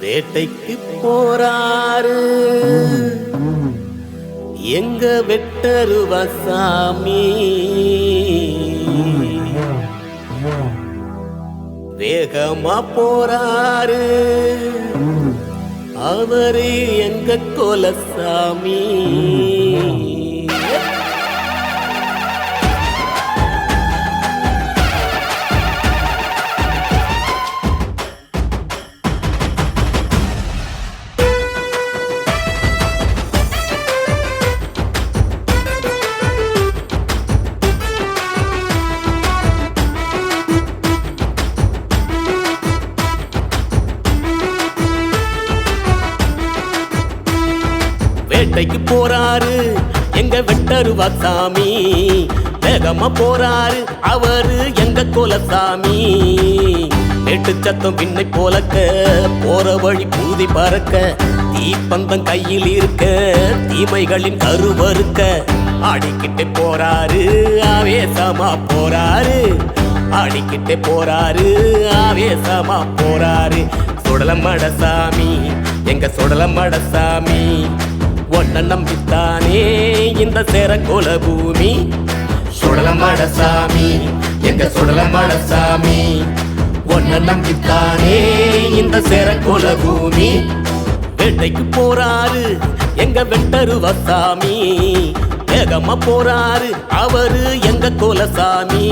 வேட்டைக்கு போறாரு. எங்க வெட்டருவசாமி வேகமா போறாரு. அவரு எங்க கொலசாமி? வேட்டைக்கு போறாரு. எங்க வெட்டருவசாமி வேகமா போறாரு. அவரு எங்க கோலசாமி. எட்டு சத்தம் பின்னை போலக்க போற வழி பூதி பறக்க தீப்பந்தம் கையில் இருக்க தீமைகளின் கருவறுக்க. ஆடிக்கிட்டு போறாரு ஆவேசமா போறாரு. ஆடிக்கிட்டு போறாரு ஆவேசமா போறாரு. சுடலம் மடசாமி எங்க சுடலம் மடசாமி ஒன்ன நம்பித்தானே இந்த சேரக்கோல பூமி சுடலமட சாமி எங்க சுடலமட சாமி ஒன்ன நம்பித்தானே இந்த சேரக்கோல பூமி வேட்டைக்கு போறாரு எங்க வெட்டருவசாமி வேகமா போறாரு அவரு எங்க கோலசாமி?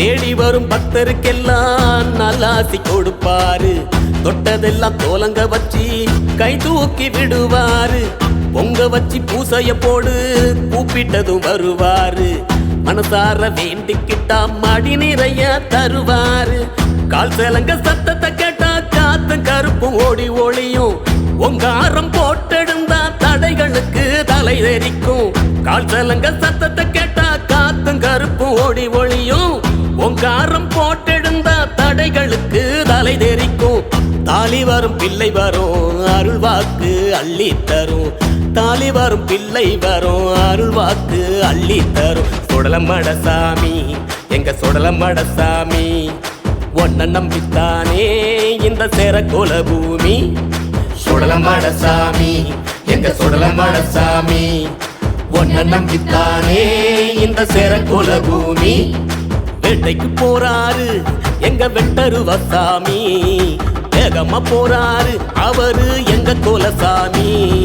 தேடி வரும் பக்தருக்கெல்லாம் நல்லாசி கொடுப்பாரு. தொட்டதெல்லாம் தோலங்க வச்சு கை தூக்கி விடுவாரு. பொங்க வச்சு பூசைய போடு கூப்பிட்டதும் வருவாரு. மனசார வேண்டிக்கிட்டா மடி நிறைய தருவாரு. கால் சேலங்க சத்தத்தை கேட்டா காத்தும் கருப்பும் ஓடி ஒளியும். உங்காரம் போட்டெடுந்தா தடைகளுக்கு தலை தெரிக்கும் கால் சலங்க சத்தத்தை கேட்டா காத்தும் கருப்பும் ஓடி ஒளி காரம் போட்டெடுந்தா தடைகளுக்கு தலை தெரிக்கும். தாலி வரும் பிள்ளை வரும் அருள் வாக்கு அள்ளி தரும். தாலி வரும் பிள்ளை வரும் அருள் வாக்கு அள்ளி தரும். சுடலம் மடசாமி எங்க சுடலம் மடசாமி ஒன்ன நம்பித்தானே இந்த சேரக்கோல பூமி. சுடலம் மடசாமி எங்க சுடலம் மடசாமி ஒன்ன நம்பித்தானே இந்த சேரக்கோல பூமி. வேட்டைக்கு போறாரு. எங்க வெட்டருவசாமி வேகமா போறாரு. அவரு எங்க கோலசாமி.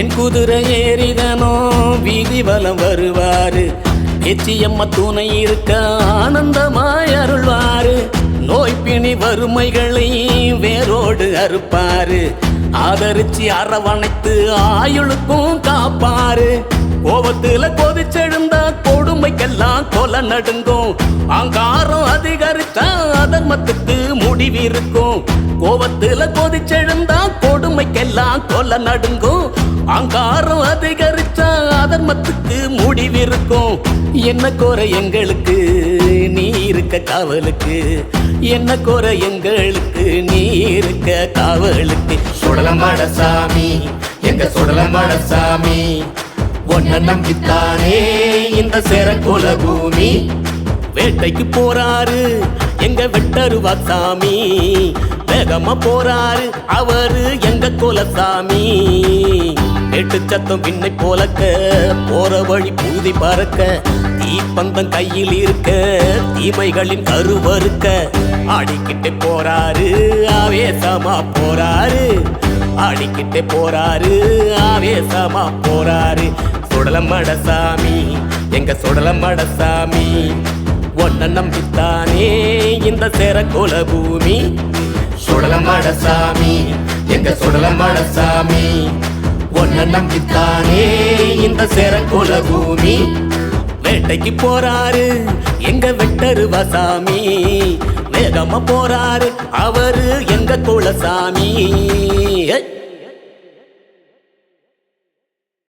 பெண் குதிரை ஏறிதனோ வீதி வலம் வருவாரு. எச்சியம்ம துணை இருக்க ஆனந்தமாய் அருள்வாரு. நோய் பிணி வறுமைகளை வேரோடு அறுப்பாரு. ஆதரிச்சு அரவணைத்து ஆயுளுக்கும் காப்பாரு. கோபத்துல கொதிச்செழுந்த கொடுமைக்கெல்லாம் கொலை நடுங்கும். அங்காரம் அதிகரித்தா அதர்மத்துக்கு முடிவிருக்கும். கோபத்துல கொதிச்செழுந்தா கொடுமைக்கெல்லாம் கொலை நடுங்கும். அங்காரம் அதிகரிச்சா அதர்மத்துக்கு முடிவிருக்கும். என்ன குறை எங்களுக்கு? நீ இருக்க காவலுக்கு. என்ன குறை எங்களுக்கு? நீ இருக்க காவலுக்கு. சுடலமாட சாமி எங்க சுடலமாட சாமி ஒன்ன நம்பித்தானே இந்த சேரக்குல பூமி வேட்டைக்கு போறாரு. எங்க வெட்டருவா சாமி? வேகமா போறாரு. அவரு எங்க கோலசாமி? வேட்டு சத்தம் பின்னை போலக்க போற வழி பூதி பறக்க தீப்பந்தம் கையில் இருக்க தீமைகளின் கருவறுக்க ஆடிக்கிட்டே போறாரு ஆவேசமா போறாரு. ஆடிக்கிட்டே போறாரு ஆவேசமா போறாரு. சுடலமட சாமி எங்க சுடலமட சாமி? ஒன்ன நம்பித்தானே இந்த சேரக்குல பூமி சுடலமட சாமி எங்க சுடலமட சாமி ஒன்ன நம்பித்தானே இந்த சேரக்குல பூமி வேட்டைக்கு போறாரு எங்க வெட்டருவா சாமி வேகமா போறாரு அவரு எங்க குலசாமி?